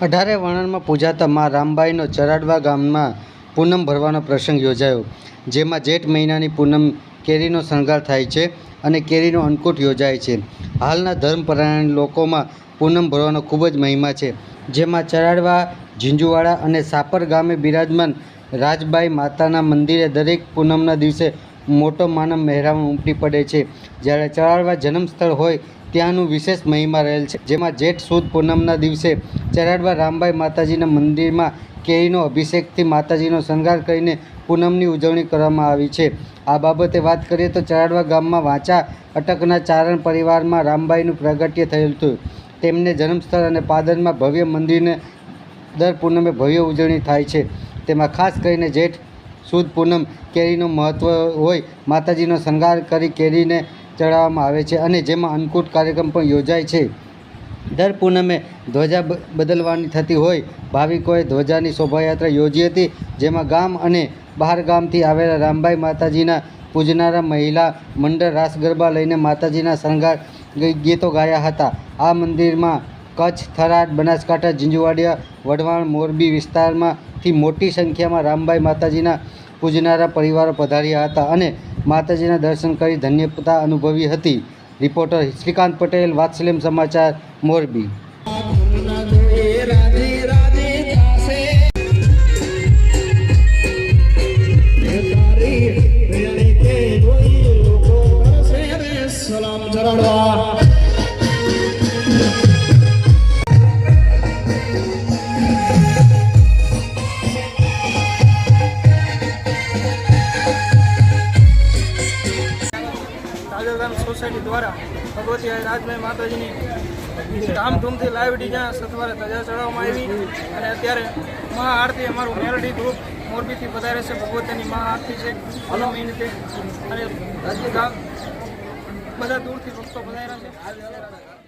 અઢારે વર્ણનમાં પૂજાતા મા રામબાઈનો ચરાડવા ગામમાં પૂનમ ભરવાનો પ્રસંગ યોજાયો, જેમાં જેઠ મહિનાની પૂનમ કેરીનો શણગાર થાય છે અને કેરીનો અન્નકૂટ યોજાય છે. હાલના ધર્મપરાયણ લોકોમાં પૂનમ ભરવાનો ખૂબ જ મહિમા છે, જેમાં ચરાડવા, ઝીંઝુવાડા અને સાપર ગામે બિરાજમાન રાજબાઈ માતાના મંદિરે દરેક પૂનમના દિવસે મોટો માનવ મહેરામણ ઉમટી પડે છે. જ્યારે ચરાડવા જન્મસ્થળ હોય, ત્યાંનું વિશેષ મહિમા રહેલ છે. જેમાં જેઠ સુદ પૂનમના દિવસે ચરાડવા રામબાઈ માતાજીના મંદિરમાં કેરીનો અભિષેકથી માતાજીનો શણગાર કરીને પૂનમની ઉજવણી કરવામાં આવી છે. આ બાબતે વાત કરીએ તો ચરાડવા ગામમાં વાંચા અટકના ચારણ પરિવારમાં રામબાઈનું પ્રાગટ્ય થયેલ હતું. તેમને જન્મસ્થળ અને પાદરમાં ભવ્ય મંદિરને દર પૂનમે ભવ્ય ઉજવણી થાય છે. તેમાં ખાસ કરીને જેઠ સુદ પૂનમ કેરીનું મહત્ત્વ હોય, માતાજીનો શણગાર કરી કેરીને ચડાવવામાં આવે છે અને જેમાં અન્નકૂટ કાર્યક્રમ પણ યોજાય છે. દર પૂનમે ધ્વજા બદલવાની થતી હોય, ભાવિકોએ ધ્વજાની શોભાયાત્રા યોજી હતી, જેમાં ગામ અને બહાર ગામથી આવેલા રામબાઈ માતાજીના પૂજનારા મહિલા મંડળ રાસ ગરબા લઈને માતાજીના શણગાર ગીતો ગાયા હતા. આ મંદિરમાં કચ્છ, થરાદ, બનાસકાંઠા, ઝીંઝુવાડિયા, વઢવાણ, મોરબી વિસ્તારમાંથી મોટી સંખ્યામાં રામબાઈ માતાજીના પૂજનારા પરિવારો પધાર્યા હતા અને માતાજીના દર્શન કરી ધન્યતા અનુભવી હતી. રિપોર્ટર શ્રીકાંત પટેલ વાત્સલ્યમ સમાચાર, મોરબી. સલામ ચરણવા સોસાયટી દ્વારા ભગવતી રાજભાઈ માતાજીની ધામધૂમથી લાઈવ ડીજા સથવારે ધજા ચડાવવામાં આવી અને અત્યારે મહાઆરતી અમારું મેલડી ગ્રુપ મોરબીથી પધારે છે. ભગવતીની મહાઆરતી છે. પૂનમ મહિને અને બધા દૂરથી ભક્તો પધાર્યા છે.